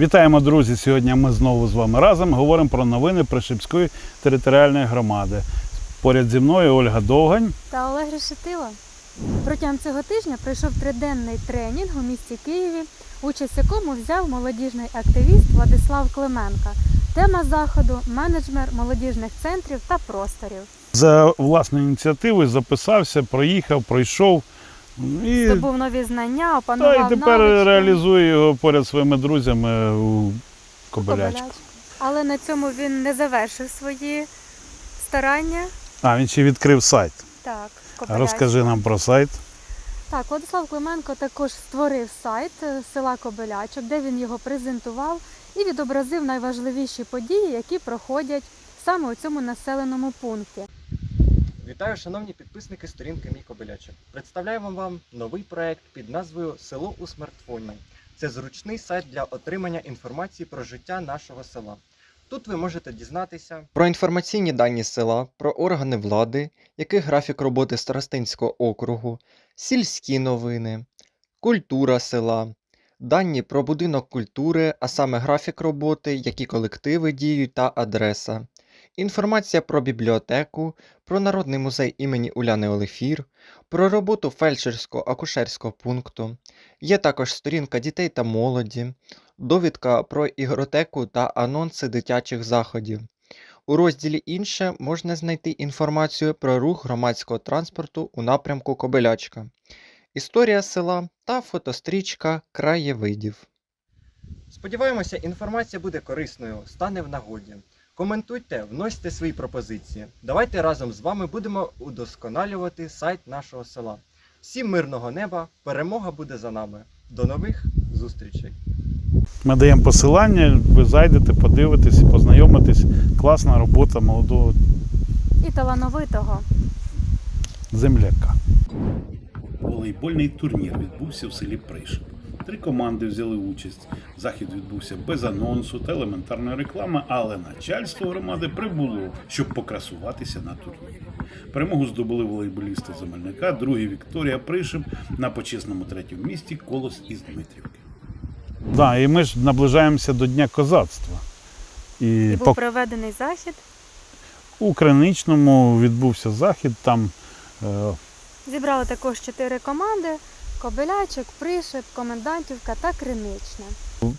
Вітаємо, друзі! Сьогодні ми знову з вами разом говоримо про новини Пришипської територіальної громади. Поряд зі мною Ольга Довгань. та Олег Решетило. Протягом цього тижня пройшов триденний тренінг у місті Києві, участь якому взяв молодіжний активіст Владислав Клименко. Тема заходу менеджмент молодіжних центрів та просторів. За власною ініціативою записався, проїхав, пройшов. І, Здобув нові знання, та, і тепер навички. реалізує його поряд зі своїми друзями у Кобилячку. Кобилячку. Але на цьому він не завершив свої старання. А, він ще відкрив сайт. Так, А Розкажи нам про сайт. Так, Владислав Клименко також створив сайт е, села Кобилячок, де він його презентував і відобразив найважливіші події, які проходять саме у цьому населеному пункті. Вітаю, шановні підписники сторінки Мій Кобилячок. Представляємо вам новий проект під назвою Село у смартфоні. Це зручний сайт для отримання інформації про життя нашого села. Тут ви можете дізнатися про інформаційні дані села, про органи влади, який графік роботи Старостинського округу, сільські новини, культура села, дані про будинок культури, а саме графік роботи, які колективи діють та адреса, інформація про бібліотеку, про Народний музей імені Уляни Олефір, про роботу фельдшерсько-акушерського пункту. Є також сторінка дітей та молоді, довідка про ігротеку та анонси дитячих заходів. У розділі Інше можна знайти інформацію про рух громадського транспорту у напрямку Кобилячка, історія села та фотострічка краєвидів. Сподіваємося, інформація буде корисною, стане в нагоді. Коментуйте, вносьте свої пропозиції. Давайте разом з вами будемо удосконалювати сайт нашого села. Всім мирного неба, перемога буде за нами. До нових зустрічей! Ми даємо посилання, ви зайдете, подивитесь, познайомитесь. Класна робота молодого І талановитого. земляка. Волейбольний турнір відбувся в селі Пришип. Три команди взяли участь. Захід відбувся без анонсу та елементарної реклами, але начальство громади прибуло, щоб покрасуватися на турнірі. Перемогу здобули волейболісти Замельника, другий Вікторія Пришип на почесному третьому місці Колос із Дмитрівки. Да, і ми ж наближаємося до Дня козацтва. І І по був проведений захід. у Криничному відбувся захід. Там е, Зібрали також чотири команди: Кобилячок, Пришип, Комендантівка та Криничне.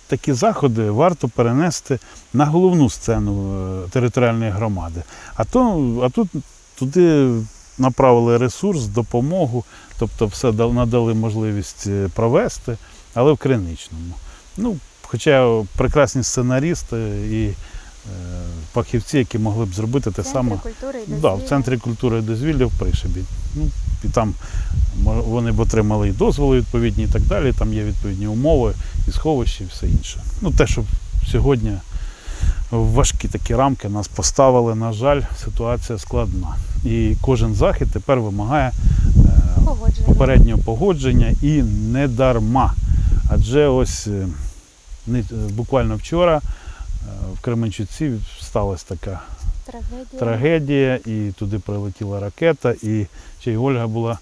такі заходи варто перенести на головну сцену е, територіальної громади. А то, а тут туди направили ресурс, допомогу, тобто все надали можливість е, провести, але в Криничному. Ну, хоча прекрасні сценарісти і фахівці, які могли б зробити те саме. Да, в центрі культури і дозвілля в Пришибі. Ну, і там вони б отримали і дозволи відповідні і так далі. Там є відповідні умови, і сховища, і все інше. Ну, те, що сьогодні важкі такі рамки нас поставили, на жаль, ситуація складна. І кожен захід тепер вимагає е, Погодження. попереднього погодження і не дарма. Адже ось е, е, буквально вчора е, в Кременчуці сталася така Трагедія. трагедія, і туди прилетіла ракета, і ще й Ольга була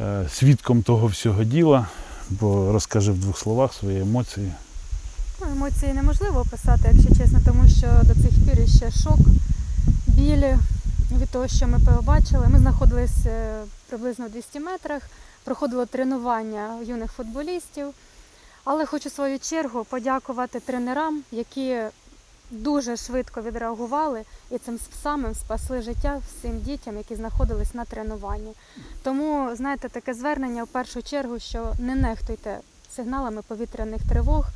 е, свідком того всього діла, бо розкажи в двох словах свої емоції. Ну, емоції неможливо описати, якщо чесно, тому що до цих пір ще шок, білі від того, що ми побачили. Ми знаходились е, приблизно в 200 метрах, проходило тренування юних футболістів. Але хочу в свою чергу подякувати тренерам, які дуже швидко відреагували і цим самим спасли життя всім дітям, які знаходились на тренуванні. Тому, знаєте, таке звернення в першу чергу, що не нехтуйте сигналами повітряних тривог,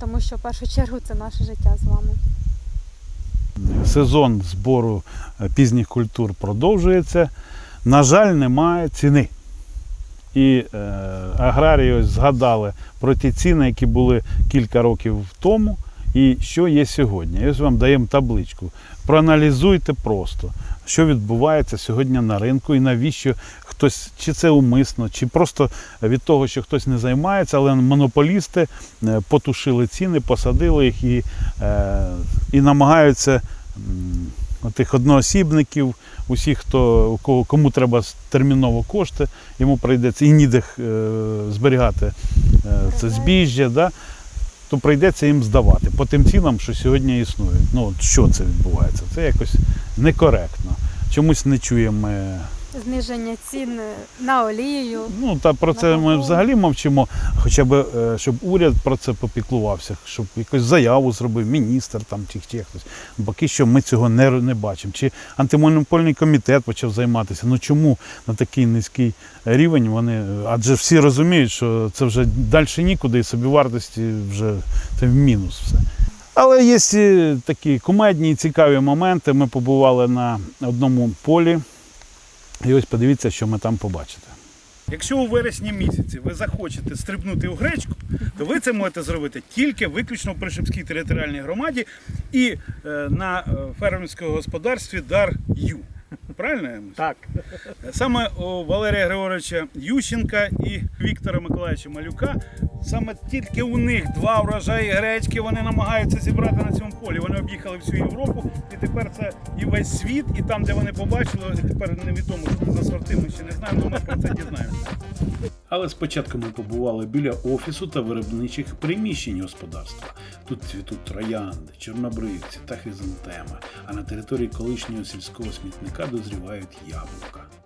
тому що в першу чергу це наше життя з вами. Сезон збору е, пізніх культур продовжується. На жаль, немає ціни. І е, аграрії ось згадали про ті ціни, які були кілька років тому, і що є сьогодні. Ось вам даємо табличку. Проаналізуйте просто, що відбувається сьогодні на ринку і навіщо хтось, чи це умисно, чи просто від того, що хтось не займається, але монополісти е, потушили ціни, посадили їх і, е, і намагаються тих одноосібників, усіх, хто кого кому треба терміново кошти, йому прийдеться і ніде зберігати е, це збіжжя. Да? то прийдеться їм здавати по тим цінам, що сьогодні існують. Ну от що це відбувається? Це якось некоректно. Чомусь не чуємо. Зниження цін на олію. Ну та про це ми взагалі мовчимо. Хоча б е, щоб уряд про це попіклувався, щоб якусь заяву зробив міністр там чи ще хтось. Поки що ми цього не, не бачимо. Чи антимонопольний комітет почав займатися. Ну чому на такий низький рівень вони? Адже всі розуміють, що це вже далі нікуди, і собівартості вже це в мінус все. Але є і такі кумедні і цікаві моменти. Ми побували на одному полі. І ось подивіться, що ми там побачите. Якщо у вересні місяці ви захочете стрибнути у гречку, то ви це можете зробити тільки виключно в Пришипській територіальній громаді і е, на е, фермерському господарстві Дар Ю. Правильно? я? Так. Саме у Валерія Григоровича Ющенка і Віктора Миколаївича Малюка, саме тільки у них два врожаї гречки вони намагаються зібрати на цьому полі. Вони об'їхали всю Європу, і тепер це і весь світ, і там, де вони побачили, тепер невідомо, що за сорти, ми ще не знаємо, але ми про це дізнаємося. Але спочатку ми побували біля офісу та виробничих приміщень господарства. Тут цвітуть троянди, чорнобривці та хризантеми, а на території колишнього сільського смітника дозрівають яблука.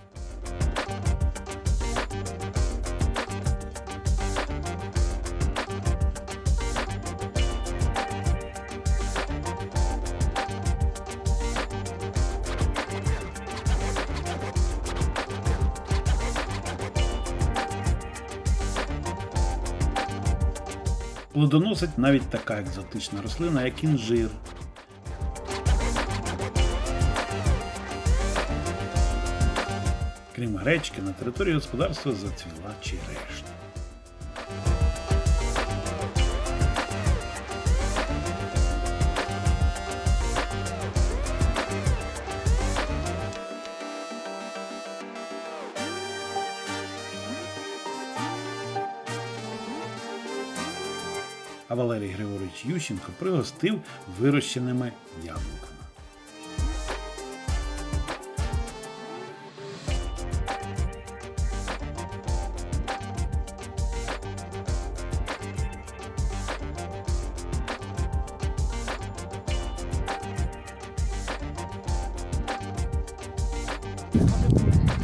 Плодоносить навіть така екзотична рослина, як інжир. Крім гречки, на території господарства зацвіла черешня. А Валерій Григорович Ющенко пригостив вирощеними яблуками.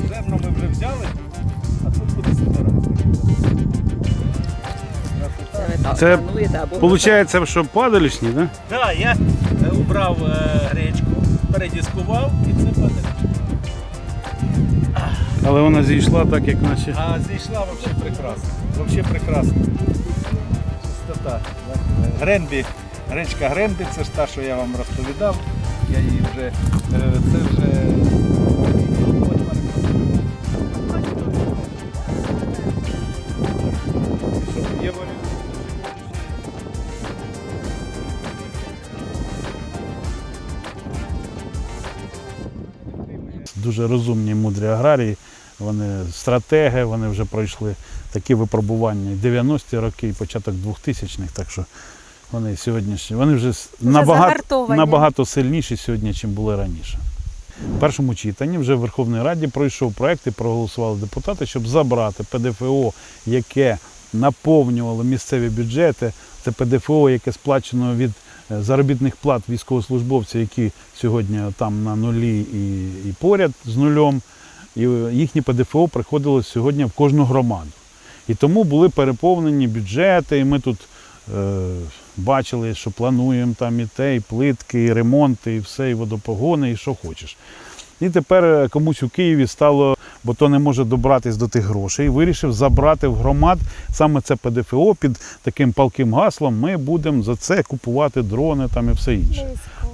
Зерно ми вже взяли, Це ви так Це плануєте або Получається, що падалішні, да? Так, я е, убрав е, гречку, передіскував і це падає. але вона зійшла так, як наче. А зійшла взагалі прекрасно. Взагалі прекрасно. Чистота. Гренбі, гречка Гренбі, це ж та, що я вам розповідав. Я її вже. е, Це вже. Дуже розумні, мудрі аграрії. Вони стратеги, вони вже пройшли такі випробування 90-ті роки, і початок 2000-х. Так що вони сьогоднішні, вони вже, с- набагато, набагато сильніші сьогодні, ніж були раніше. В першому читанні вже в Верховній Раді пройшов проект і проголосували депутати, щоб забрати ПДФО, яке наповнювало місцеві бюджети. Це ПДФО, яке сплачено від заробітних плат військовослужбовців, які сьогодні там на нулі і, і поряд з нульом. І е, їхні ПДФО приходило сьогодні в кожну громаду. І тому були переповнені бюджети, і ми тут е, бачили, що плануємо там і те, і плитки, і ремонти, і все, і водопогони, і що хочеш. І тепер е, комусь у Києві стало, бо то не може добратись до тих грошей, вирішив забрати в громад саме це ПДФО під таким палким гаслом. Ми будемо за це купувати дрони там і все інше.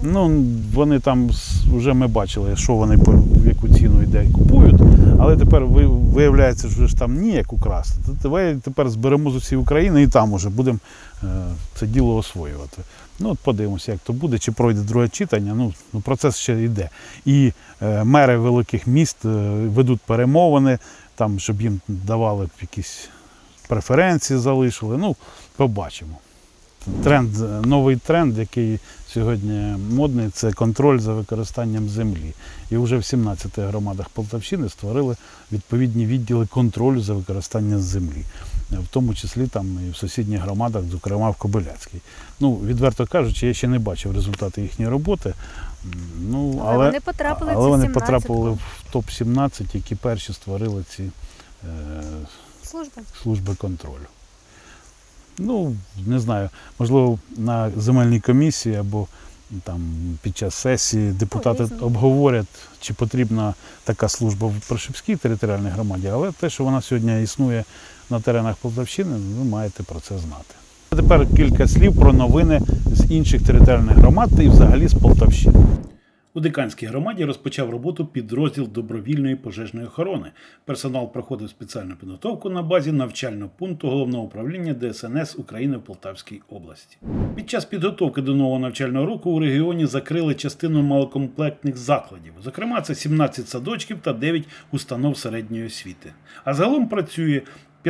Ну, вони там вже ми бачили, що вони яку ціну йде купують. Але тепер виявляється, що ж там ніяк украсти. То Давай тепер зберемо з усієї України і там уже будемо е, це діло освоювати. Ну, от подивимося, як то буде, чи пройде друге читання. Ну, ну процес ще йде. І е, мери великих міст е, ведуть перемовини, там, щоб їм давали якісь преференції, залишили. Ну, побачимо. Тренд, новий тренд, який сьогодні модний, це контроль за використанням землі. І вже в 17 громадах Полтавщини створили відповідні відділи контролю за використанням землі. в тому числі там і в сусідніх громадах, зокрема в Кобиляцькій. Ну, відверто кажучи, я ще не бачив результати їхньої роботи. Ну, Але, вони потрапили в але ці вони 17 потрапили в топ-17, які перші створили ці е, служби. служби контролю. Ну, не знаю, можливо, на земельній комісії або там під час сесії депутати обговорять, чи потрібна така служба в Прошипській територіальній громаді, але те, що вона сьогодні існує на теренах Полтавщини, ви маєте про це знати. А Тепер кілька слів про новини з інших територіальних громад і взагалі з Полтавщини. У Диканській громаді розпочав роботу підрозділ добровільної пожежної охорони. Персонал проходив спеціальну підготовку на базі навчального пункту головного управління ДСНС України в Полтавській області. Під час підготовки до нового навчального року у регіоні закрили частину малокомплектних закладів. Зокрема, це 17 садочків та 9 установ середньої освіти. А загалом працює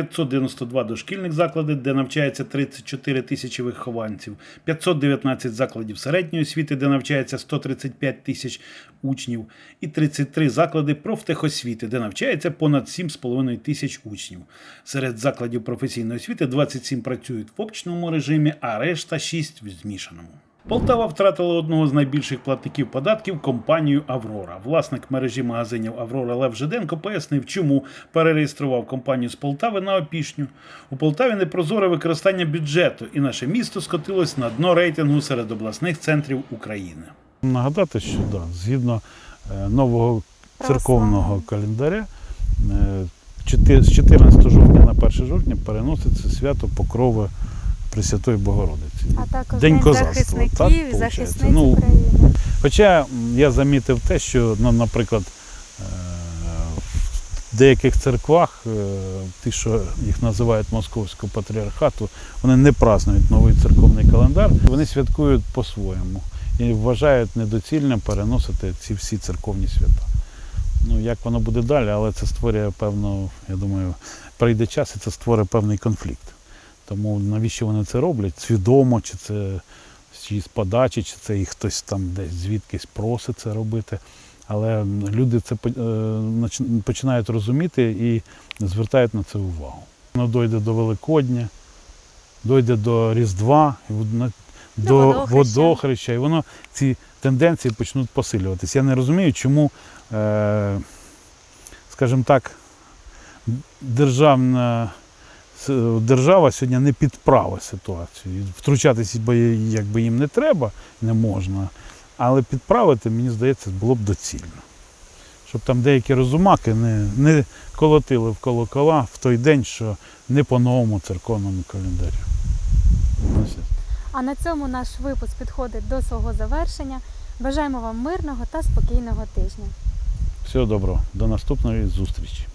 592 дошкільних заклади, де навчається 34 тисячі вихованців, 519 закладів середньої освіти, де навчається 135 тисяч учнів, і 33 заклади профтехосвіти, де навчається понад 7,5 тисяч учнів. Серед закладів професійної освіти 27 працюють в очному режимі, а решта 6 в змішаному. Полтава втратила одного з найбільших платників податків компанію Аврора. Власник мережі магазинів Аврора Лев Жиденко пояснив, чому перереєстрував компанію з Полтави на опішню. У Полтаві непрозоре використання бюджету, і наше місто скотилось на дно рейтингу серед обласних центрів України. Нагадати, що да, згідно е, нового церковного календаря, е, з 14 жовтня на 1 жовтня переноситься свято Покрови Пресвятої Богородиці. А також День козацтва, захисників так, захисниць Ну, України. Хоча я замітив те, що, ну, наприклад, е, в деяких церквах, е, ті, що їх називають Московського патріархату, вони не празднують новий церковний календар, вони святкують по-своєму і вважають недоцільним переносити ці всі церковні свята. Ну, як воно буде далі, але це створює певну, я думаю, прийде час і це створить певний конфлікт. Тому навіщо вони це роблять? Свідомо, чи це з подачі, чи це їх хтось там десь звідкись просить це робити. Але люди це е, починають розуміти і звертають на це увагу. Воно дойде до Великодня, дойде до Різдва, До до водохреща. водохреща, і воно ці тенденції почнуть посилюватись. Я не розумію, чому, е, скажімо так, державна держава сьогодні не підправить ситуацію. Втручатися якби їм не треба, не можна. Але підправити, мені здається, було б доцільно. Щоб там деякі розумаки не, не колотили в колокола в той день, що не по новому церковному календарю. А на цьому наш випуск підходить до свого завершення. Бажаємо вам мирного та спокійного тижня. Всього доброго. До наступної зустрічі.